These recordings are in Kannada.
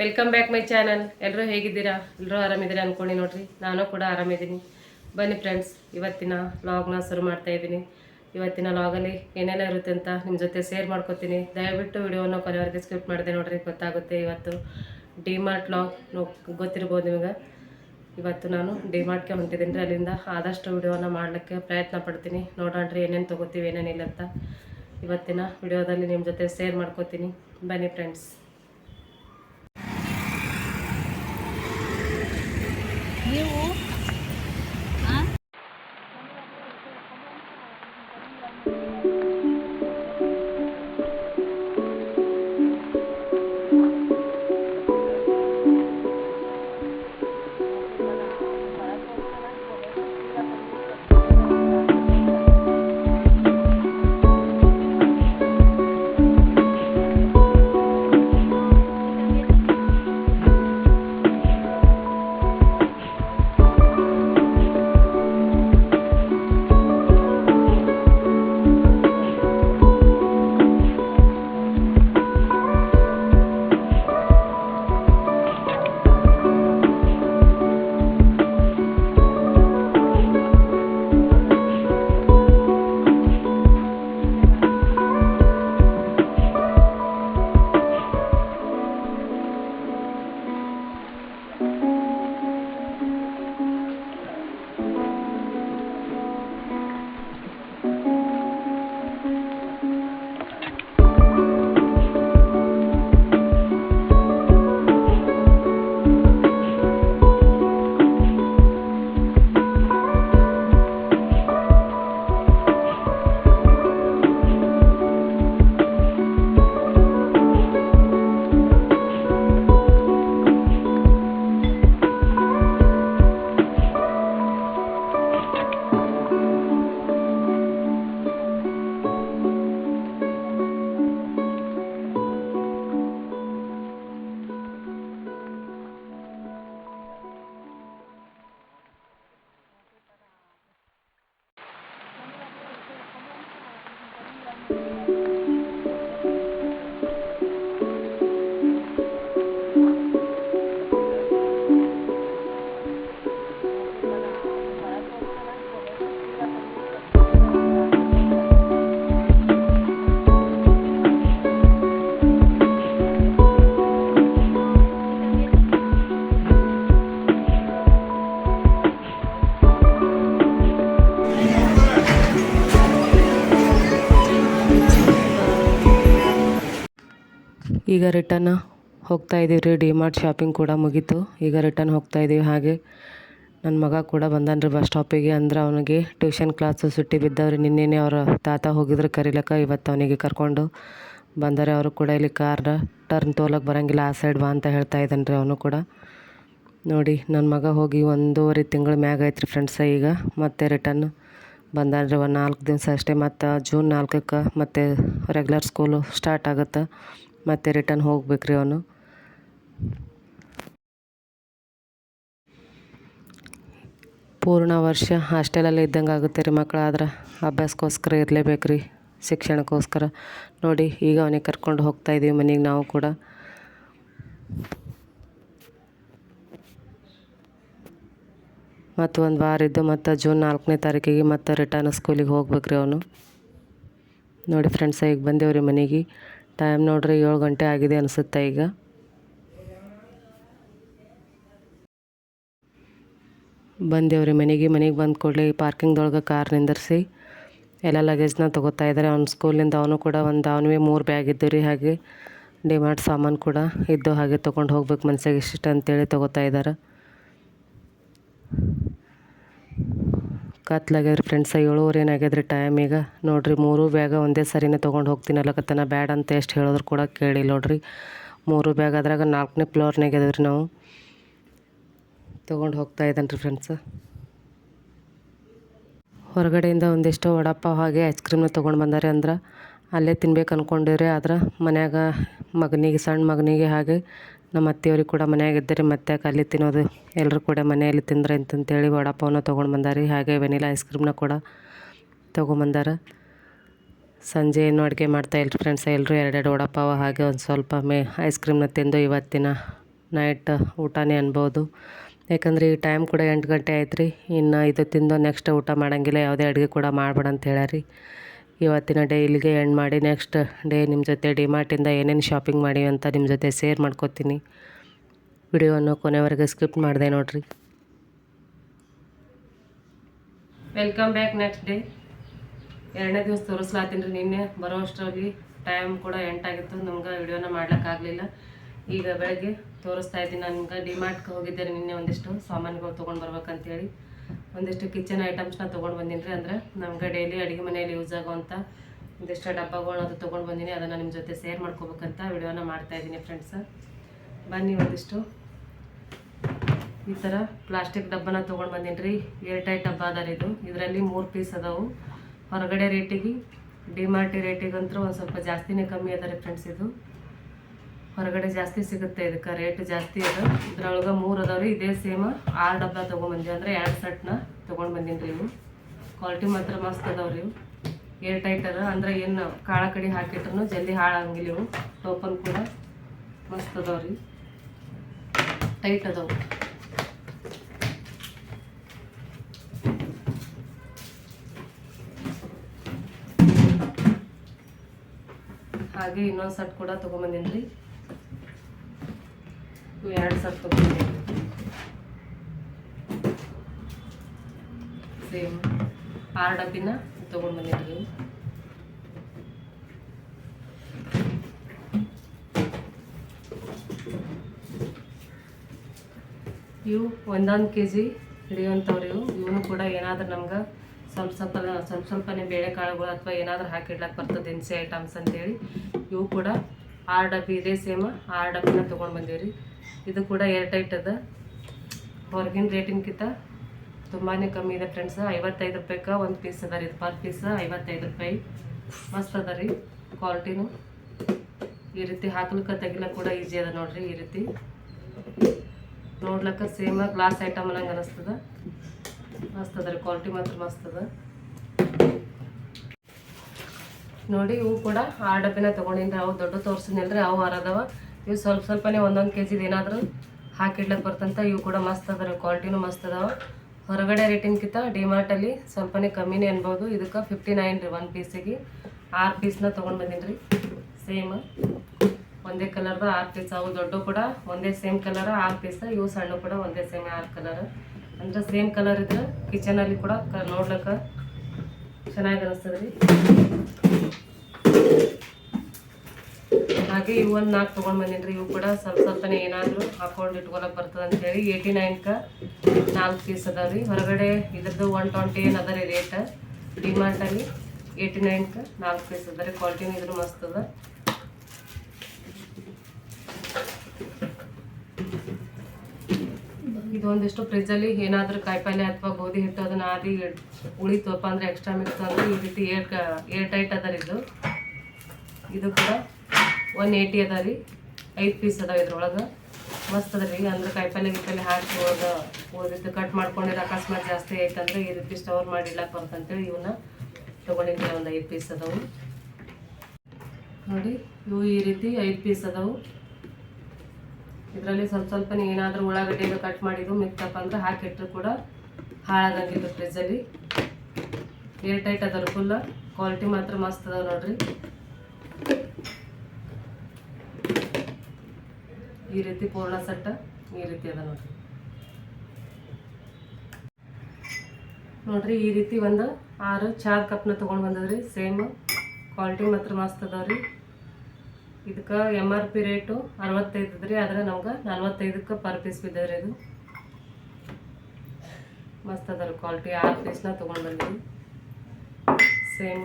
ವೆಲ್ಕಮ್ ಬ್ಯಾಕ್ ಮೈ ಚಾನಲ್ ಎಲ್ಲರೂ ಹೇಗಿದ್ದೀರಾ? ಎಲ್ಲರೂ ಆರಾಮಿದ್ದೀರಾ ಅಂದ್ಕೊಂಡು ನೋಡ್ರಿ. ನಾನು ಕೂಡ ಆರಾಮಿದ್ದೀನಿ. ಬನ್ನಿ ಫ್ರೆಂಡ್ಸ್ ಇವತ್ತಿನ ವ್ಲಾಗ್ನ ಶುರು ಮಾಡ್ತಾ ಇದ್ದೀನಿ. ಇವತ್ತಿನ ವ್ಲಾಗಲ್ಲಿ ಏನೆಲ್ಲ ಇರುತ್ತೆ ಅಂತ ನಿಮ್ಮ ಜೊತೆ ಶೇರ್ ಮಾಡ್ಕೊತೀನಿ. ದಯವಿಟ್ಟು ವಿಡಿಯೋನ ಕೊನೆವರೆಗೆ ಸ್ಕಿಪ್ ಮಾಡಿದೆ ನೋಡ್ರಿ, ಗೊತ್ತಾಗುತ್ತೆ ಇವತ್ತು ಡಿಮಾರ್ಟ್ ವ್ಲಾಗ್ ಗೊತ್ತಿರ್ಬೋದು ನಿಮಗೆ. ಇವತ್ತು ನಾನು ಡಿಮಾರ್ಟ್ಗೆ ಹೊಂಟಿದ್ದೀನಿ ಅಲ್ಲಿಂದ ಆದಷ್ಟು ವಿಡಿಯೋನ ಮಾಡಲಿಕ್ಕೆ ಪ್ರಯತ್ನ ಪಡ್ತೀನಿ. ನೋಡೋಣ್ರಿ ಏನೇನು ತೊಗೋತೀವಿ ಏನೇನಿಲ್ಲ ಅಂತ. ಇವತ್ತಿನ ವಿಡಿಯೋದಲ್ಲಿ ನಿಮ್ಮ ಜೊತೆ ಶೇರ್ ಮಾಡ್ಕೊತೀನಿ. ಬನ್ನಿ ಫ್ರೆಂಡ್ಸ್ ಈಗ ರಿಟರ್ನ್ ಹೋಗ್ತಾ ಇದ್ದೀವಿ ರೀ ಡಿಮಾರ್ಟ್ ಶಾಪಿಂಗ್ ಕೂಡ ಮುಗೀತು. ಈಗ ರಿಟರ್ನ್ ಹೋಗ್ತಾ ಇದ್ದೀವಿ ಹಾಗೆ ನನ್ನ ಮಗ ಕೂಡ ಬಂದಾನ ರೀ ಬಸ್ ಸ್ಟಾಪಿಗೆ ಅಂದ್ರೆ ಅವನಿಗೆ ಟ್ಯೂಷನ್ ಕ್ಲಾಸು ಸುಟ್ಟಿ ಬಿದ್ದವ್ರಿ. ನಿನ್ನೆನೆ ಅವ್ರ ತಾತ ಹೋಗಿದ್ರು ಕರೀಲಕ್ಕ. ಇವತ್ತು ಅವನಿಗೆ ಕರ್ಕೊಂಡು ಬಂದರೆ. ಅವರು ಕೂಡ ಇಲ್ಲಿ ಕಾರ್ ಟರ್ನ್ ತೋಲಕ್ಕೆ ಬರೋಂಗಿಲ್ಲ. ಆ ಸೈಡ್ ಬಾ ಅಂತ ಹೇಳ್ತಾ ಇದ್ದಾನೆ ರೀ ಅವನು ಕೂಡ. ನೋಡಿ ನನ್ನ ಮಗ ಹೋಗಿ ಒಂದೂವರೆ ತಿಂಗಳ ಮ್ಯಾಗ ಐತೆ ರೀ ಫ್ರೆಂಡ್ಸ ಈಗ ಮತ್ತೆ ರಿಟರ್ನ್ ಬಂದಾನ್ರಿ ಒಂದು ನಾಲ್ಕು ದಿವಸ ಅಷ್ಟೇ. ಮತ್ತು ಜೂನ್ ನಾಲ್ಕಕ್ಕೆ ಮತ್ತೆ ರೆಗ್ಯುಲರ್ ಸ್ಕೂಲು ಸ್ಟಾರ್ಟ್ ಆಗುತ್ತೆ. ಮತ್ತೆ ರಿಟರ್ನ್ ಹೋಗ್ಬೇಕು ರೀ ಅವನು. ಪೂರ್ಣ ವರ್ಷ ಹಾಸ್ಟೆಲಲ್ಲಿ ಇದ್ದಂಗೆ ಆಗುತ್ತೆ ರೀ ಮಕ್ಕಳಾದ್ರೆ ಅಭ್ಯಾಸಕ್ಕೋಸ್ಕರ ಇರಲೇಬೇಕು ರೀ ಶಿಕ್ಷಣಕ್ಕೋಸ್ಕರ. ನೋಡಿ, ಈಗ ಅವನಿಗೆ ಕರ್ಕೊಂಡು ಹೋಗ್ತಾ ಇದ್ದೀವಿ ಮನೆಗೆ ನಾವು ಕೂಡ. ಮತ್ತು ಒಂದು ವಾರ ಇದ್ದು ಮತ್ತು ಜೂನ್ ನಾಲ್ಕನೇ ತಾರೀಕಿಗೆ ಮತ್ತೆ ರಿಟರ್ನ್ ಸ್ಕೂಲಿಗೆ ಹೋಗ್ಬೇಕು ರೀ ಅವನು. ನೋಡಿ ಫ್ರೆಂಡ್ಸ್ ಈಗ ಬಂದೇವ್ರಿ ಮನೆಗೆ. ಟೈಮ್ ನೋಡ್ರಿ ಏಳು ಗಂಟೆ ಆಗಿದೆ ಅನಿಸುತ್ತೆ ಈಗ. ಬಂದೇವ್ರಿ, ಮನೆಗೆ ಮನೆಗೆ ಬಂದು ಕೂಡಲೇ ಪಾರ್ಕಿಂಗ್ದೊಳಗೆ ಕಾರ್ ನಿಂದಿರಿಸಿ ಎಲ್ಲ ಲಗೇಜ್ನ ತೊಗೋತಾ ಇದ್ದಾರೆ ಅವ್ನ ಸ್ಕೂಲಿಂದ ಅವನು ಕೂಡ ಒಂದು ಅವನಿಗೆ ಮೂರು ಬ್ಯಾಗ್ ಇದ್ದು ರೀ ಹಾಗೆ. ಡಿಮಾರ್ಟ್ ಸಾಮಾನು ಕೂಡ ಇದ್ದು ಹಾಗೆ ತೊಗೊಂಡು ಹೋಗ್ಬೇಕು ಮನ್ಸಿಗೆ ಇಷ್ಟ ಅಂತೇಳಿ ತೊಗೋತಾ ಇದ್ದಾರೆ ಕತ್ಲಾಗ್ಯದ್ರಿ ಫ್ರೆಂಡ್ಸ ಏಳುವರೆ ಟೈಮ್ ಈಗ? ನೋಡ್ರಿ, ಮೂರು ಬ್ಯಾಗ ಒಂದೇ ಸರಿನೇ ತೊಗೊಂಡು ಹೋಗ್ತೀನಲ್ಲಕತ್ತನ ಬ್ಯಾಡ್ ಅಂತ ಎಷ್ಟು ಹೇಳಿದ್ರು ಕೂಡ ಕೇಳಿ ನೋಡ್ರಿ. ಮೂರು ಬ್ಯಾಗ್ ಅದ್ರಾಗ ನಾಲ್ಕನೇ ಫ್ಲೋರ್ನಾಗ ರೀ ನಾವು. ತೊಗೊಂಡು ಹೋಗ್ತಾ ಇದ್ದಾನೆ ರೀ ಫ್ರೆಂಡ್ಸ ಹೊರಗಡೆಯಿಂದ ಒಂದಿಷ್ಟು ವಡಪ್ಪ ಹಾಗೆ ಐಸ್ ಕ್ರೀಮ್ನ ತೊಗೊಂಡು ಬಂದಾರೆ ಅಂದ್ರೆ, ಅಲ್ಲೇ ತಿನ್ಬೇಕು ಅಂದ್ಕೊಂಡಿವ್ರಿ ಆದ್ರೆ ಮನ್ಯಾಗ ಮಗನಿಗೆ ಸಣ್ಣ ಮಗನಿಗೆ ಹಾಗೆ ನಮ್ಮ ಅತ್ತೆಯವ್ರಿಗೆ ಕೂಡ ಮನೆಯಾಗ ಇದ್ದರೆ. ಮತ್ತೆ ಅಲ್ಲಿ ತಿನ್ನೋದು ಎಲ್ಲರೂ ಕೂಡ ಮನೆಯಲ್ಲಿ ತಿಂದರೆ ಅಂತಂತೇಳಿ ವಡಾಪಾವನ್ನ ತೊಗೊಂಡು ಬಂದಾರಿ. ಹಾಗೆ ವೆನಿಲಾ ಐಸ್ ಕ್ರೀಮ್ನ ಕೂಡ ತೊಗೊಂಬಂದಾರ ಸಂಜೆ ಏನು ಅಡುಗೆ ಮಾಡ್ತಾ ಎಲ್ರು ಫ್ರೆಂಡ್ಸ್ ಎಲ್ಲರೂ ಎರಡೆರಡು ವಡಾಪಾವ, ಹಾಗೆ ಒಂದು ಸ್ವಲ್ಪ ಮೇ ಐಸ್ ಕ್ರೀಮ್ನ ತಿಂದು ಇವತ್ತಿನ ನೈಟ್ ಊಟನೇ ಅನ್ಬೋದು. ಯಾಕಂದರೆ ಈ ಟೈಮ್ ಕೂಡ ಎಂಟು ಗಂಟೆ ಆಯ್ತು ರೀ ಇನ್ನು ಇದು ತಿಂದು ನೆಕ್ಸ್ಟ್ ಊಟ ಮಾಡೋಂಗಿಲ್ಲ. ಯಾವುದೇ ಅಡುಗೆ ಕೂಡ ಮಾಡಬೇಡ ಅಂತ ಹೇಳ್ಯಾರಿ. ಇವತ್ತಿನ ಡೇ ಇಲ್ಲಿಗೆ ಎಂಡ್ ಮಾಡಿ ನೆಕ್ಸ್ಟ್ ಡೇ ನಿಮ್ಮ ಜೊತೆ ಡಿಮಾರ್ಟಿಂದ ಏನೇನು ಶಾಪಿಂಗ್ ಮಾಡೀವಿ ಅಂತ ನಿಮ್ಮ ಜೊತೆ ಶೇರ್ ಮಾಡ್ಕೊತೀನಿ. ವಿಡಿಯೋವನ್ನು ಕೊನೆವರೆಗೆ ಸ್ಕಿಪ್ ಮಾಡಿದೆ ನೋಡಿರಿ. ವೆಲ್ಕಮ್ ಬ್ಯಾಕ್ ನೆಕ್ಸ್ಟ್ ಡೇ ಎರಡನೇ ದಿವಸ ತೋರಿಸ್ಲಾತೀನಿ ರೀ ನಿನ್ನೆ. ಬರೋ ಅಷ್ಟರಲ್ಲಿ ಟೈಮ್ ಕೂಡ ಎಂಟಾಗಿತ್ತು ನಮ್ಗೆ ವಿಡಿಯೋನ ಮಾಡ್ಲಿಕ್ಕಾಗಲಿಲ್ಲ ಈಗ ಬೆಳಗ್ಗೆ ತೋರಿಸ್ತಾ ಇದ್ದೀನಿ. ನನ್ಗೆ ಡಿಮಾರ್ಟ್ಗೆ ಹೋಗಿದ್ದೆ ನಿನ್ನೆ ಒಂದಿಷ್ಟು ಸಾಮಾನುಗಳು ತೊಗೊಂಡು ಬರ್ಬೇಕಂತೇಳಿ. ಒಂದಿಷ್ಟು ಕಿಚನ್ ಐಟಮ್ಸ್ನ ತೊಗೊಂಡು ಬಂದೀನಿ ರೀ ಅಂದರೆ ನಮ್ಗೆ ಡೈಲಿ ಅಡುಗೆ ಮನೆಯಲ್ಲಿ ಯೂಸ್ ಆಗುವಂಥ ಒಂದಿಷ್ಟು ಡಬ್ಬಗಳನ್ನ ತೊಗೊಂಡು ಬಂದೀನಿ, ಅದನ್ನು ನಿಮ್ಮ ಜೊತೆ ಶೇರ್ ಮಾಡ್ಕೋಬೇಕಂತ ವಿಡಿಯೋನ ಮಾಡ್ತಾ ಇದ್ದೀನಿ ಫ್ರೆಂಡ್ಸ್ ಬನ್ನಿ ಒಂದಿಷ್ಟು. ಈ ಥರ ಪ್ಲಾಸ್ಟಿಕ್ ಡಬ್ಬನ ತೊಗೊಂಡು ಬಂದೀನಿ ರೀ. ಏರ್ ಟೈಟ್ ಡಬ್ಬ ಅದ ರೀ ಇದು. ಇದರಲ್ಲಿ ಮೂರು ಪೀಸ್ ಅದಾವು. ಹೊರಗಡೆ ರೇಟಿಗೆ ಡಿಮಾರ್ಟಿ ರೇಟಿಗಂತೂ ಒಂದು ಸ್ವಲ್ಪ ಜಾಸ್ತಿನೇ ಕಮ್ಮಿ ಅದ ರೀ ಫ್ರೆಂಡ್ಸ್ ಇದು. ಹೊರಗಡೆ ಜಾಸ್ತಿ ಸಿಗುತ್ತೆ ಇದಕ್ಕೆ ರೇಟ್ ಜಾಸ್ತಿ ಅದ. ಇದ್ರೊಳಗೆ ಮೂರು ಅದಾವ ರೀ, ಇದೇ ಸೇಮ್ ಆರು ಡಬ್ಬ ತೊಗೊಂಬಂದಿ ಅಂದರೆ ಎರಡು ಸೆಟ್ನ ತೊಗೊಂಡು ಬಂದೀನಿ ರೀ ಇವು. ಕ್ವಾಲಿಟಿ ಮಾತ್ರ ಮಸ್ತ್ ಅದಾವ ರೀ ಇವು. ಏರ್ ಟೈಟ್ ಅದ ಅಂದ್ರೆ ಏನು ಕಾಳ ಕಡಿ ಹಾಕಿಟ್ರು ಜಲ್ದಿ ಹಾಳಾಗಂಗಿಲ್ಲ ಇವು. ಟೋಪನ್ ಕೂಡ ಮಸ್ತ್ ಅದಾವ ರೀ. ಟೈಟ್ ಅದಾವು. ಹಾಗೆ ಇನ್ನೊಂದು ಸೆಟ್ ಕೂಡ ತೊಗೊಂಬಂದಿನಿ ರೀ. ಇವು ಎರಡು ತೊಗೊಂಬಂದೀನಿ ಸೇಮ್ ಆರು ಡಬ್ಬಿನ ತೊಗೊಂಡು ಬಂದಿದ್ದೀವಿ ರೀ ಇವು ಒಂದೊಂದು ಕೆ ಜಿ ಹಿಡಿಯುವಂಥವ್ರು ಇವು. ಇವನು ಕೂಡ ಏನಾದರೂ ನಮ್ಗೆ ಸ್ವಲ್ಪ ಸ್ವಲ್ಪ ಸ್ವಲ್ಪ ಸ್ವಲ್ಪನೇ ಬೇಳೆಕಾಳುಗಳು ಅಥವಾ ಏನಾದರೂ ಹಾಕಿಡ್ಲಕ್ಕೆ ಬರ್ತದೆ ದಿನಸಿ ಐಟಮ್ಸ್ ಅಂತೇಳಿ. ಇವು ಕೂಡ ಆರು ಡಬ್ಬಿ ಇದೇ ಸೇಮ್ ಆರು ಡಬ್ಬಿನ ತೊಗೊಂಡು ಬಂದೀವಿ ಇದು ಕೂಡ ಏರ್ ಟೈಟ್ ಅದ. ಹೊರಗಿನ ರೇಟಿನ್ಕಿಂತ ತುಂಬಾ ಕಮ್ಮಿ ಇದೆ ಫ್ರೆಂಡ್ಸ್ ಐವತ್ತೈದು ರೂಪಾಯಿಗೆ ಒಂದು ಪೀಸ್ ಅದ ರೀ. ಇದು ಪರ್ ಪೀಸ್ ಐವತ್ತೈದು ರೂಪಾಯಿ. ಮಸ್ತ್ ಅದ ರೀ ಕ್ವಾಲಿಟಿನೂ ಈ ರೀತಿ ಹಾಕ್ಲಿಕ್ಕೆ ತೆಗಿಲಕ್ಕೆ ಕೂಡ ಈಜಿ ಅದ ನೋಡ್ರಿ ಈ ರೀತಿ. ನೋಡ್ಲಕ್ಕ ಸೇಮ್ ಗ್ಲಾಸ್ ಐಟಮ್ ಅನ್ನಂಗೆ ಅನಿಸ್ತದ. ಮಸ್ತ್ ಅದ ರೀ ಕ್ವಾಲಿಟಿ ಮಾತ್ರ ಮಸ್ತ್ ಅದ. ನೋಡಿ ಇವು ಕೂಡ ಆ ಡಬ್ಬಿನ ತೊಗೊಂಡಿನ್ರಿ, ಅವು ದೊಡ್ಡ ತೋರಿಸಿದ್ನಲ್ರಿ ಅವು ಅರದವ ಇವು ಸ್ವಲ್ಪ ಸ್ವಲ್ಪನೇ ಒಂದೊಂದು ಕೆ ಜಿದು ಏನಾದರೂ ಹಾಕಿಡ್ಲಕ್ಕೆ ಬರ್ತಂತ ಇವು ಕೂಡ ಮಸ್ತ್ ಅದರ ಕ್ವಾಲಿಟಿನೂ ಮಸ್ತ್ ಅದಾವೆ. ಹೊರಗಡೆ ರೇಟಿನ್ಕಿಂತ ಡಿಮಾರ್ಟಲ್ಲಿ ಸ್ವಲ್ಪನೇ ಕಮ್ಮಿನೇ ಅನ್ಬೋದು. ಇದಕ್ಕೆ ಫಿಫ್ಟಿ ನೈನ್ ರೀ ಒಂದು ಪೀಸಿಗೆ ಆರು ಪೀಸ್ನ ತೊಗೊಂಡು ಬಂದೀನಿ ರೀ. ಸೇಮ್ ಒಂದೇ ಕಲರ್ದು ಆರು ಪೀಸ್ ಅವು ದೊಡ್ಡ ಕೂಡ ಒಂದೇ ಸೇಮ್ ಕಲರ್ ಆರು ಪೀಸ ಇವು ಸಣ್ಣ ಕೂಡ ಒಂದೇ ಸೇಮ್ ಆರು ಕಲರ್ ಅಂದ್ರೆ ಸೇಮ್ ಕಲರ್ ಇದ್ರೆ ಕಿಚನಲ್ಲಿ ಕೂಡ ಕ ನೋಡ್ಲಿಕ್ಕೆ ಚೆನ್ನಾಗಿ ಅನಿಸ್ತದೆ ರೀ ಹಾಗೆ ಇವು ಒಂದು ನಾಲ್ಕು ತೊಗೊಂಡು ಬಂದಿನಿ ಇವು ಕೂಡ ಸ್ವಲ್ಪ ಸ್ವಲ್ಪನೇ ಏನಾದರೂ ಹಾಕೊಂಡು ಇಟ್ಕೊಳಕ್ಕೆ ಬರ್ತದೆ ಅಂತೇಳಿ ಏಯ್ಟಿ ನೈನ್ಕ ನಾಲ್ಕು ಪೀಸ್ ಅದಾವ ರೀ ಹೊರಗಡೆ ಇದ್ರದ್ದು ಒನ್ ಟ್ವೆಂಟಿ ಏನು ಅದ ರೀ ರೇಟ್ ಡಿಮಾರ್ಟಲ್ಲಿ ಏಯ್ಟಿ ನೈನ್ಕ ನಾಲ್ಕು ಪೀಸ್ ಅದ ರೀ ಕ್ವಾಲಿಟಿನೂ ಇದ್ರ ಮಸ್ತ್ ಅದ. ಇದೊಂದಿಷ್ಟು ಫ್ರಿಜ್ಜಲ್ಲಿ ಏನಾದರೂ ಕಾಯಿಪಲ್ಲೆ ಅಥವಾ ಗೋಧಿ ಹಿಟ್ಟು ಅದನ್ನ ಆದಿ ಉಳಿತಪ್ಪ ಅಂದರೆ ಎಕ್ಸ್ಟ್ರಾ ಮಿಕ್ಸ್ ಅಂದರೆ ಈ ರೀತಿ ಏರ್ ಏರ್ ಟೈಟ್ ಅದ ಇದು. ಇದು ಕೂಡ ಒನ್ ಏಯ್ಟಿ ಅದ ರೀ. ಐದು ಪೀಸ್ ಅದಾವ ಇದ್ರೊಳಗೆ. ಮಸ್ತ್ ಅದ ರೀ. ಅಂದ್ರೆ ಕಾಯಿಪಲ್ಲೆ ಗಿಪಲ್ಯ ಹಾಕಿ ಉಳಿದಿದ್ದು ಕಟ್ ಮಾಡ್ಕೊಂಡಿದ್ದು ಅಕಸ್ಮಾತ್ ಜಾಸ್ತಿ ಐತಂದ್ರೆ ಈ ರೀತಿ ಸ್ಟೋರ್ ಮಾಡಿ ಇಡಕ್ಕೆ ಬರ್ತಂತೇಳಿ ಇವನ್ನ ತೊಗೊಂಡಿದ್ದೆ ಒಂದು ಐದು ಪೀಸ್ ಅದಾವು. ನೋಡಿ, ಇವು ಈ ರೀತಿ ಐದು ಪೀಸ್ ಅದಾವು. ಇದರಲ್ಲಿ ಸ್ವಲ್ಪ ಸ್ವಲ್ಪ ಏನಾದರೂ ಉಳ್ಳಾಗಡ್ಡೆ ಕಟ್ ಮಾಡಿದ್ದು ಮಿಕ್ತಪ್ಪ ಅಂದ್ರೆ ಹಾಕಿಟ್ರು ಕೂಡ ಹಾಳಾಗಂಗಿಲ್ಲ ಫ್ರಿಜ್ಜಲ್ಲಿ ಏರ್ ಟೈಟ್ ಅದಾರ ಫುಲ್ಲ ಕ್ವಾಲಿಟಿ ಮಾತ್ರ ಮಸ್ತ್ ಅದಾವೆ ನೋಡ್ರಿ. ಈ ರೀತಿ ಪೂರ್ಣ ಸೆಟ್ ಈ ರೀತಿ ಅದ ನೋಡ್ರಿ. ನೋಡ್ರಿ ಈ ರೀತಿ ಒಂದು ಆರು ಚಾರ್ ಕಪ್ನ ತೊಗೊಂಡು ಬಂದದ್ರಿ ಸೇಮ್ ಕ್ವಾಲಿಟಿ ಮಾತ್ರ ಮಸ್ತ್ ಅದಾವ್ರಿ. ಇದಕ್ಕೆ ಎಂ ಆರ್ ಪಿ ರೇಟು ಅರವತ್ತೈದು ರೀ ಆದ್ರೆ ನಮ್ಗೆ ನಲ್ವತ್ತೈದಕ್ಕೆ ಪರ್ ಪೀಸ್ ಬಿದ್ದದ್ರಿ ಇದು. ಮಸ್ತ್ ಅದ ಕ್ವಾಲಿಟಿ ಆರು ಪೀಸ್ನ ತೊಗೊಂಡು ಬಂದಿರಿ ಸೇಮ್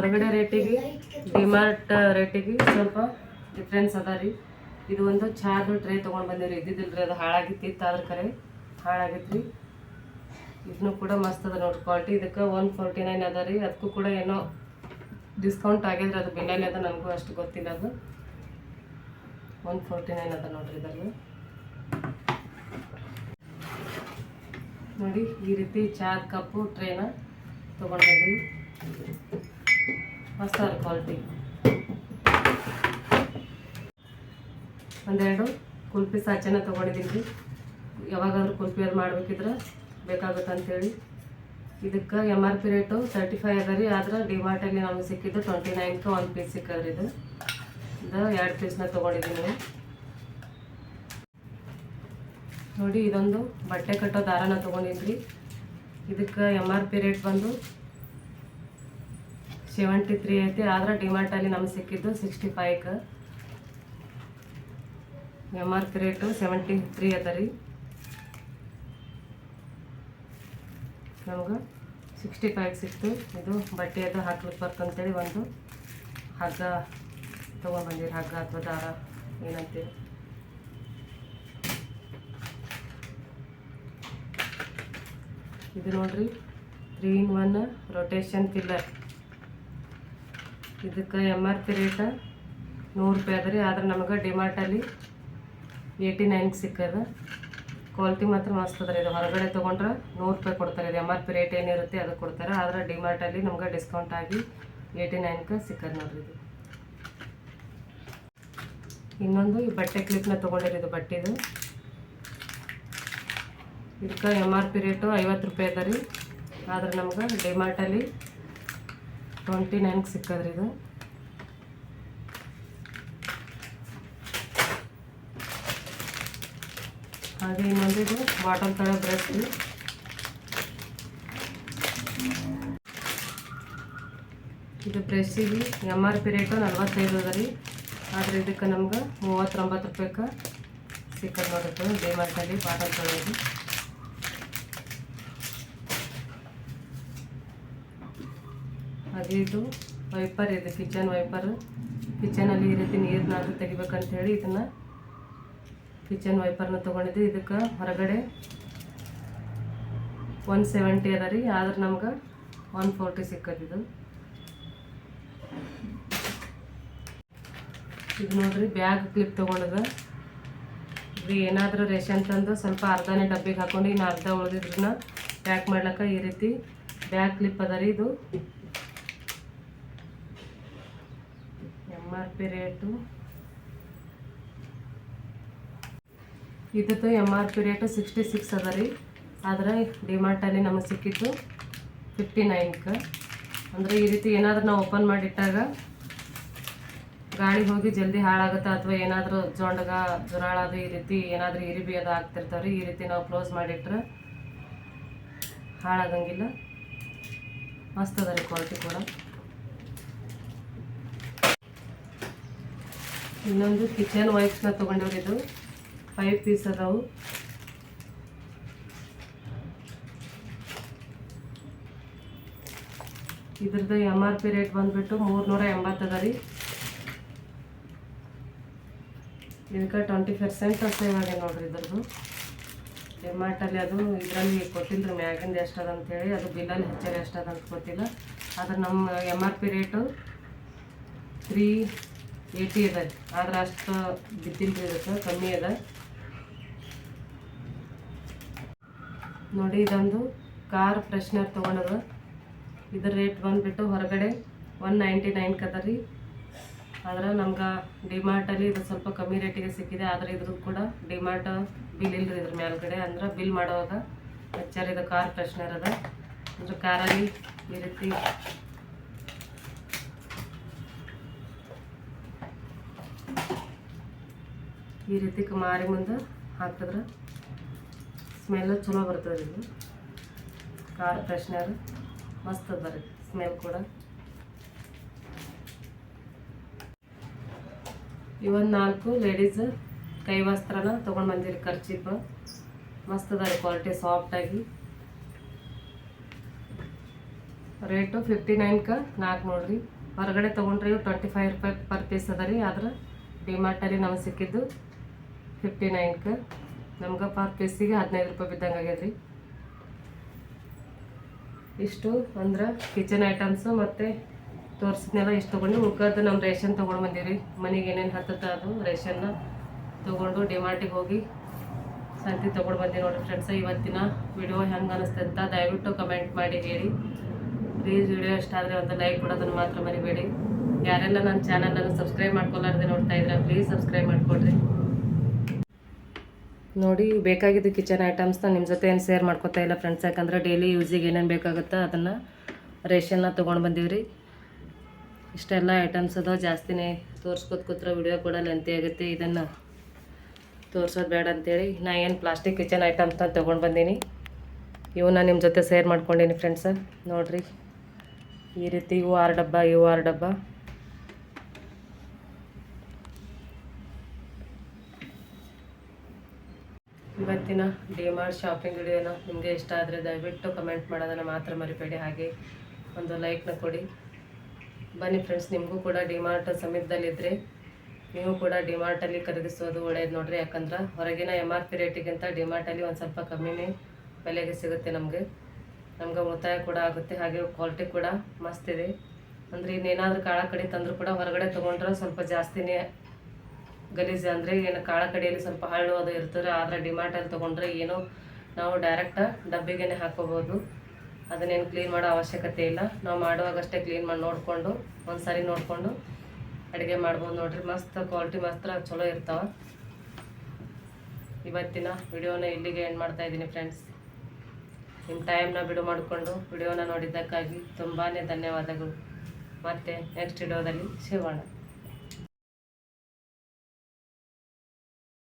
ಹೊರಗಡೆ ರೇಟಿಗೆ ಡಿಮಾರ್ಟ್ ರೇಟಿಗೆ ಸ್ವಲ್ಪ ಡಿಫ್ರೆನ್ಸ್ ಅದ ರೀ. ಇದು ಒಂದು ಚಾರ್ದು ಟ್ರೇ ತೊಗೊಂಡು ಬಂದೀವಿ ರೀ ಅದು ಹಾಳಾಗಿತ್ತಿತ್ತು ಅದ್ರ ಕರೆ ಹಾಳಾಗಿತ್ತು ರೀ ಇದನ್ನು ಕೂಡ ಮಸ್ತ್ ಅದ ನೋಡ್ರಿ ಕ್ವಾಲಿಟಿ ಇದಕ್ಕೆ ಒನ್ ಫೋರ್ಟಿ ನೈನ್ ಅದ ರೀ. ಅದಕ್ಕೂ ಕೂಡ ಏನೋ ಡಿಸ್ಕೌಂಟ್ ಆಗಿದ್ರೆ ಅದು ಬೆಲೆಯಲ್ಲಿ ಅದ, ನನಗೂ ಅಷ್ಟು ಗೊತ್ತಿಲ್ಲ ಅದು. ಒನ್ ಫೋರ್ಟಿ ನೈನ್ ಅದ ನೋಡ್ರಿ ಇದರಲ್ಲಿ. ನೋಡಿ, ಈ ರೀತಿ ಚಾರ್ ಕಪ್ಪು ಟ್ರೇನ ತೊಗೊಂಡಿದ್ದೀವಿ ಅದ ಕ್ವಾಲಿಟಿ ಒಂದೆರಡು ಕುಲ್ಫಿ ಸಾಚೆನ ತೊಗೊಂಡಿದ್ದೀನಿ. ಯಾವಾಗಾದ್ರೂ ಅದು ಮಾಡ್ಬೇಕಿದ್ರೆ ಬೇಕಾಗುತ್ತೆ ಅಂತೇಳಿ. ಇದಕ್ಕೆ M R P rate thirty five ಅದ ರೀ, ಆದ್ರೆ ಡಿಮಾರ್ಟಲ್ಲಿ ನಮಗೆ ಸಿಕ್ಕಿದ್ದು ಟ್ವೆಂಟಿ ನೈನ್ಗೆ ಒಂದು ಪೀಸ್ ಸಿಕ್ಕದ್ರಿ ಇದು. ಇದು ಎರಡು ಪೀಸ್ನ ತೊಗೊಂಡಿದ್ದೀನಿ ನೋಡಿ, ಇದೊಂದು ಬಟ್ಟೆ ಕಟ್ಟೋ ದಾರನ ತೊಗೊಂಡಿದ್ರಿ ಇದಕ್ಕೆ ಎಂ ಆರ್ ಪಿ ರೇಟ್ ಬಂದು ಸೆವೆಂಟಿ ತ್ರೀ ಐತಿ, ಆದ್ರೆ ಡಿಮಾರ್ಟಲ್ಲಿ ನಮ್ಗೆ ಸಿಕ್ಕಿದ್ದು sixty ಫೈವ್ಗೆ. M R P rate seventy three ಅದ ರೀ. ನಮ್ಗೆ ಸಿಕ್ಸ್ಟಿ ಫೈವ್ ಸಿಕ್ತು. ಇದು ಬಟ್ಟೆ ಅದು ಹಾಕ್ಲಿಕ್ಕೆ ಬರ್ತಂತೇಳಿ ಒಂದು ಹಗ್ಗ ತೊಗೊಂಡ್ಬಂದಿರಿ ಹಗ್ಗ ಅಥವಾ ದಾರ ಏನಂತೀರಿ ಇದು ನೋಡ್ರಿ three in one rotation pillar ಇದಕ್ಕೆ ಎಂ ಆರ್ ಪಿ ರೇಟ ನೂರು ರೂಪಾಯಿ ಅದ ರೀ. ಆದ್ರೆ ನಮಗೆ ಡಿಮಾರ್ಟಲ್ಲಿ ಏಯ್ಟಿ ನೈನ್ಗೆ ಸಿಕ್ಕದ. ಕ್ವಾಲಿಟಿ ಮಾತ್ರ ಮಸ್ತ್ ಅದ ರೀ. ಇದು ಹೊರಗಡೆ ತೊಗೊಂಡ್ರೆ ನೂರು ರೂಪಾಯಿ ಕೊಡ್ತಾರೆ ಇದು ಎಂ ಆರ್ ಪಿ ರೇಟ್ ಏನಿರುತ್ತೆ ಅದು ಕೊಡ್ತಾರೆ. ಆದ್ರೆ ಡಿಮಾರ್ಟಲ್ಲಿ ನಮ್ಗೆ ಡಿಸ್ಕೌಂಟ್ ಆಗಿ ಏಯ್ಟಿ ನೈನ್ಗೆ ಸಿಕ್ಕದ ನೋಡ್ರಿ ಇದು. ಇನ್ನೊಂದು ಈ ಬಟ್ಟೆ ಕ್ಲಿಪ್ನ ತೊಗೊಂಡಿರಿ ಇದು ಬಟ್ಟೆದು. ಇದಕ್ಕೆ ಎಂ ಆರ್ ಪಿ ರೇಟು ಐವತ್ತು ರೂಪಾಯಿ ಅದ ರೀ. ಆದ್ರೆ ನಮ್ಗೆ ಡಿಮಾರ್ಟಲ್ಲಿ ಟ್ವೆಂಟಿ ನೈನ್ಗೆ ಸಿಕ್ಕದ್ರಿ ಇದು. ಹಾಗೆ ಇನ್ನೊಂದು ಇದು ಬಾಟಲ್ ತಳ ಬ್ರಷ್ ರೀ ಇದು ಬ್ರಷ್ಷಿಗೆ ಎಂ ಆರ್ ಪಿ ರೇಟು ನಲ್ವತ್ತೈದು ಅದ ರೀ. ಆದ್ರೆ ಇದಕ್ಕೆ ನಮ್ಗೆ ಮೂವತ್ತೊಂಬತ್ತು ರೂಪಾಯಿಗೆ ಸಿಕ್ಕದ ನೋಡುತ್ತೆ ಡಿಮಾರ್ಟಲ್ಲಿ ಬಾಟಲ್ ತೊಳೆಯೋದು ಹಾಗೆ ವೈಪರ್ ಇದೆ ಕಿಚನ್ ವೈಪರ್ ಕಿಚನಲ್ಲಿ ಈ ರೀತಿ ನೀರನ್ನಾದ್ರೂ ತೆಗಿಬೇಕಂತ ಹೇಳಿ ಇದನ್ನು ಕಿಚನ್ ವೈಪರ್ನ ತೊಗೊಂಡಿದ್ದೆ. ಇದಕ್ಕೆ ಹೊರಗಡೆ ಒನ್ ಸೆವೆಂಟಿ ಅದ ರೀ, ಆದ್ರೆ ನಮ್ಗೆ ಒನ್ ಫೋರ್ಟಿ ಸಿಕ್ಕದಿದು ಇದು. ನೋಡ್ರಿ ಬ್ಯಾಗ್ ಕ್ಲಿಪ್ ತೊಗೊಂಡದ. ಇದು ಏನಾದರೂ ರೇಷನ್ ತಂದು ಸ್ವಲ್ಪ ಅರ್ಧನೇ ಡಬ್ಬಿಗೆ ಹಾಕೊಂಡು ಇನ್ನು ಅರ್ಧ ಉಳಿದಿದ್ರನ್ನ ಪ್ಯಾಕ್ ಮಾಡ್ಲಿಕ್ಕೆ ಈ ರೀತಿ ಬ್ಯಾಗ್ ಕ್ಲಿಪ್ ಅದ ರೀ ಇದು ಎಂ ಆರ್ ಪಿ ರೇಟು ಇದ್ದದ್ದು M R P rate sixty six ಅದ ರೀ. ಆದ್ರೆ ಡಿಮಾರ್ಟಲ್ಲಿ ನಮಗೆ ಸಿಕ್ಕಿದ್ದು ಫಿಫ್ಟಿ ನೈನ್ಗೆ ಅಂದರೆ ಈ ರೀತಿ ಏನಾದರೂ ನಾವು ಓಪನ್ ಮಾಡಿಟ್ಟಾಗ ಗಾಳಿ ಹೋಗಿ ಜಲ್ದಿ ಹಾಳಾಗುತ್ತೆ ಅಥವಾ ಏನಾದರೂ ಜೊಂಡಗ ಜುರಾಳ ಅದು ಈ ರೀತಿ ಏನಾದರೂ ಇರಿಬಿ ಅದು ಆಗ್ತಿರ್ತಾವೆ ರೀ, ಈ ರೀತಿ ನಾವು ಕ್ಲೋಸ್ ಮಾಡಿಟ್ರೆ ಹಾಳಾಗಂಗಿಲ್ಲ. ಮಸ್ತ್ ಅದ ರೀ ಕ್ವಾಲಿಟಿ ಕೂಡ. ಇನ್ನೊಂದು ಕಿಚನ್ ವೈಪ್ಸ್ನ ತೊಗೊಂಡೋಗಿದ್ದು. ಫೈವ್ ಪೀಸ್ ಅದಾವು. ಇದ್ರದ್ದು ಎಂ ಆರ್ ಪಿ ರೇಟ್ ಬಂದ್ಬಿಟ್ಟು ಮೂರ್ನೂರ ಎಂಬತ್ತು ಅದ ರೀ. ಇದಕ್ಕೆ ಟ್ವೆಂಟಿ ಪರ್ಸೆಂಟ್ ಸೇವ್ ಆಗಿದೆ ನೋಡ್ರಿ ಇದ್ರದ್ದು. ಡಿಮಾರ್ಟಲ್ಲಿ ಅದು ಇದರಲ್ಲಿ ಕೊಟ್ಟಿಲ್ಲ ಮ್ಯಾಗಿಂದ ಎಷ್ಟು ಅದ ಅಂತೇಳಿ ಅದು ಬಿಲ್ಲಲ್ಲಿ ಅದ ಅಂತ ಗೊತ್ತಿಲ್ಲ. ಆದ್ರೆ ನಮ್ಮ M R P rate three eighty ಅದ ಆದ್ರೆ ಅಷ್ಟು ಬಿದ್ದಿಲ್ಲ ರೀ ಇದಕ್ಕೆ ಕಮ್ಮಿ ಅದ ನೋಡಿ ಇದೊಂದು ಕಾರ್ ಫ್ರೆಶ್ನರ್ ತೊಗೊಂಡದ. ಇದ್ರ ರೇಟ್ ಬಂದುಬಿಟ್ಟು ಹೊರಗಡೆ ಒನ್ ನೈಂಟಿ ನೈನ್ಗೆ ಅದ ರೀ ಆದ್ರೆ ನಮ್ಗೆ ಡಿಮಾರ್ಟಲ್ಲಿ ಇದು ಸ್ವಲ್ಪ ಕಮ್ಮಿ ರೇಟಿಗೆ ಸಿಕ್ಕಿದೆ, ಆದರೆ ಇದ್ರದ್ದು ಕೂಡ ಡಿಮಾರ್ಟ್ ಬಿಲ್ ಇಲ್ರಿ ಇದ್ರ ಮೇಲ್ಗಡೆ. ಅಂದ್ರೆ ಬಿಲ್ ಮಾಡುವಾಗ ಹಚ್ಚಾರ ಇದು ಕಾರ್ ಫ್ರೆಶ್ನರ್ ಅದ. ಅಂದ್ರೆ ಕಾರಲ್ಲಿ ಈ ರೀತಿ ಈ ರೀತಿ ಮಾರಿ ಮುಂದೆ ಹಾಕಿದ್ರೆ ಸ್ಮೆಲ್ ಚಲೋ ಬರ್ತದೆ ಇದು. ಕಾರ್ ಫ್ರೆಶ್ನರ್ ಮಸ್ತ್ ಅದ ಸ್ಮೆಲ್ ಕೂಡ. ಇವೊಂದು ನಾಲ್ಕು ಲೇಡೀಸ್ ಕೈ ವಸ್ತ್ರನ ತೊಗೊಂಡು ಬಂದಿರಿ ಖರ್ಚಿಪ್ಪ. ಮಸ್ತ್ ಅದ ರೀ ಕ್ವಾಲಿಟಿ ಸಾಫ್ಟಾಗಿ ರೇಟು ಫಿಫ್ಟಿ ನೈನ್ಗೆ ನಾಲ್ಕು ನೋಡ್ರಿ. ಹೊರಗಡೆ ತೊಗೊಂಡ್ರಿ ಟ್ವೆಂಟಿ ಫೈವ್ ರೂಪಾಯಿ ಪರ್ ಪೀಸ್ ಅದ ರೀ. ಆದ್ರೆ ಡಿಮಾರ್ಟಲ್ಲಿ ನಮಗೆ ಸಿಕ್ಕಿದ್ದು ಫಿಫ್ಟಿ ನೈನ್ಕ. ನಮ್ಗೆ ಪರ್ ಪೀಸಿಗೆ ಹದಿನೈದು ರೂಪಾಯಿ ಬಿದ್ದಂಗೆ ಆಗ್ಯದ್ರಿ. ಇಷ್ಟು ಅಂದ್ರೆ ಕಿಚನ್ ಐಟಮ್ಸು ಮತ್ತು ತೋರಿಸಿದ್ನೆಲ್ಲ ಇಷ್ಟು ತೊಗೊಂಡು ಉಳ್ಕದ್ದು ನಮ್ಮ ರೇಷನ್ ತೊಗೊಂಡು ಬಂದೀವಿ ಮನೆಗೆ ಏನೇನು ಹತ್ತತ್ತ ಅದು ರೇಷನ್ನ ತೊಗೊಂಡು ಡಿಮಾರ್ಟಿಗೆ ಹೋಗಿ ಸಂತಿ ತೊಗೊಂಡು ಬಂದೀವಿ ನೋಡಿರಿ ಫ್ರೆಂಡ್ಸ್ ಇವತ್ತಿನ ವಿಡಿಯೋ ಹೆಂಗೆ ಅನಿಸ್ತೆ ಅಂತ ದಯವಿಟ್ಟು ಕಮೆಂಟ್ ಮಾಡಿ ಹೇಳಿ. ಪ್ಲೀಸ್ ವಿಡಿಯೋ ಇಷ್ಟ ಆದರೆ ಒಂದು ಲೈಕ್ ಕೊಡೋದನ್ನು ಮಾತ್ರ ಮರಿಬೇಡಿ. ಯಾರೆಲ್ಲ ನನ್ನ ಚಾನಲನ್ನು ಸಬ್ಸ್ಕ್ರೈಬ್ ಮಾಡ್ಕೊಳ್ಳಾರ್ದೆ ನೋಡ್ತಾ ಇದ್ರೆ ಪ್ಲೀಸ್ ಸಬ್ಸ್ಕ್ರೈಬ್ ಮಾಡಿಕೊಡ್ರಿ. ನೋಡಿ, ಬೇಕಾಗಿದ್ದು ಕಿಚನ್ ಐಟಮ್ಸ್ನ ನಿಮ್ಮ ಜೊತೆ ಏನು ಶೇರ್ ಮಾಡ್ಕೊತಾ ಇಲ್ಲ ಫ್ರೆಂಡ್ಸ್ ಯಾಕಂದ್ರೆ ಡೈಲಿ ಯೂಸಿಗೆ ಏನೇನು ಬೇಕಾಗುತ್ತೋ ಅದನ್ನು ರೇಷನ್ನ ತೊಗೊಂಡು ಬಂದೀವಿ ಇಷ್ಟೆಲ್ಲ ಐಟಮ್ಸ್ ಅದಾವ ಜಾಸ್ತಿನೇ. ತೋರಿಸ್ಕೊತ ಕೂತ್ರೆ ವಿಡಿಯೋ ಕೂಡ ಲೆಂತಿ ಆಗುತ್ತೆ. ಇದನ್ನು ತೋರಿಸೋದು ಬೇಡ ಅಂತೇಳಿ ನಾ ಏನು ಪ್ಲಾಸ್ಟಿಕ್ ಕಿಚನ್ ಐಟಮ್ಸ್ನ ತೊಗೊಂಡು ಬಂದೀನಿ. ಇವನ್ನ ನಿಮ್ಮ ಜೊತೆ ಶೇರ್ ಮಾಡ್ಕೊಂಡೀನಿ ಫ್ರೆಂಡ್ಸ ನೋಡಿರಿ, ಈ ರೀತಿ ಇವು ಆರು ಡಬ್ಬ ಇವು ಆರು ಡಬ್ಬ. ಇವತ್ತಿನ ಡಿಮಾರ್ಟ್ ಶಾಪಿಂಗ್ ವಿಡಿಯೋನ ನಿಮಗೆ ಇಷ್ಟ ಆದರೆ ದಯವಿಟ್ಟು ಕಮೆಂಟ್ ಮಾಡೋದನ್ನು ಮಾತ್ರ ಮರಿಬೇಡಿ. ಹಾಗೆ ಒಂದು ಲೈಕ್ನ ಕೊಡಿ. ಬನ್ನಿ ಫ್ರೆಂಡ್ಸ್ ನಿಮಗೂ ಕೂಡ ಡಿಮಾರ್ಟ್ ಸಮೀಪದಲ್ಲಿದ್ದರೆ ನೀವು ಕೂಡ ಡಿಮಾರ್ಟಲ್ಲಿ ಖರೀದಿಸೋದು ಒಳ್ಳೆಯದು ನೋಡ್ರಿ. ಯಾಕಂದ್ರೆ ಹೊರಗಿನ ಎಂ ಆರ್ ಪಿ ರೇಟಿಗಿಂತ ಡಿಮಾರ್ಟಲ್ಲಿ ಒಂದು ಸ್ವಲ್ಪ ಕಮ್ಮಿನೇ ಬೆಲೆಗೆ ಸಿಗುತ್ತೆ ನಮಗೆ. ನಮ್ಗೆ ಉಳಿತಾಯ ಕೂಡ ಆಗುತ್ತೆ. ಹಾಗೆ ಕ್ವಾಲಿಟಿ ಕೂಡ ಮಸ್ತ್ ಇದೆ. ಅಂದರೆ ಇನ್ನೇನಾದರೂ ಕಾಳ ಕಡಿ ತಂದರೂ ಕೂಡ ಹೊರಗಡೆ ತೊಗೊಂಡ್ರೆ ಸ್ವಲ್ಪ ಜಾಸ್ತಿನೇ ಗಲೀಜು ಅಂದರೆ ಏನು ಕಾಳ ಕಡೆಯಲ್ಲಿ ಸ್ವಲ್ಪ ಹಳ್ಳು ಅದು ಇರ್ತದೆ, ಆದರೆ ಡಿಮಾರ್ಟಲ್ಲಿ ತೊಗೊಂಡ್ರೆ ಏನು ನಾವು ಡೈರೆಕ್ಟ್ ಡಬ್ಬಿಗೆ ಹಾಕೋಬೋದು. ಅದನ್ನೇನು ಕ್ಲೀನ್ ಮಾಡೋ ಅವಶ್ಯಕತೆ ಇಲ್ಲ. ನಾವು ಮಾಡುವಾಗಷ್ಟೇ ಕ್ಲೀನ್ ಮಾಡಿ ನೋಡಿಕೊಂಡು ಒಂದು ಸಾರಿ ನೋಡಿಕೊಂಡು ಅಡುಗೆ ಮಾಡ್ಬೋದು ನೋಡಿರಿ. ಮಸ್ತ್ ಕ್ವಾಲಿಟಿ ಮಾತ್ರ ಚಲೋ ಇರ್ತಾವೆ. ಇವತ್ತಿನ ವಿಡಿಯೋನ ಇಲ್ಲಿಗೆ ಏನು ಮಾಡ್ತಾ ಇದ್ದೀನಿ ಫ್ರೆಂಡ್ಸ್ ನಿಮ್ಮ ಟೈಮ್ನ ಬಿಡು ಮಾಡಿಕೊಂಡು ವಿಡಿಯೋನ ನೋಡಿದ್ದಕ್ಕಾಗಿ ತುಂಬಾ ಧನ್ಯವಾದಗಳು. ಮತ್ತು ನೆಕ್ಸ್ಟ್ ವಿಡಿಯೋದಲ್ಲಿ ಸಿಗೋಣ.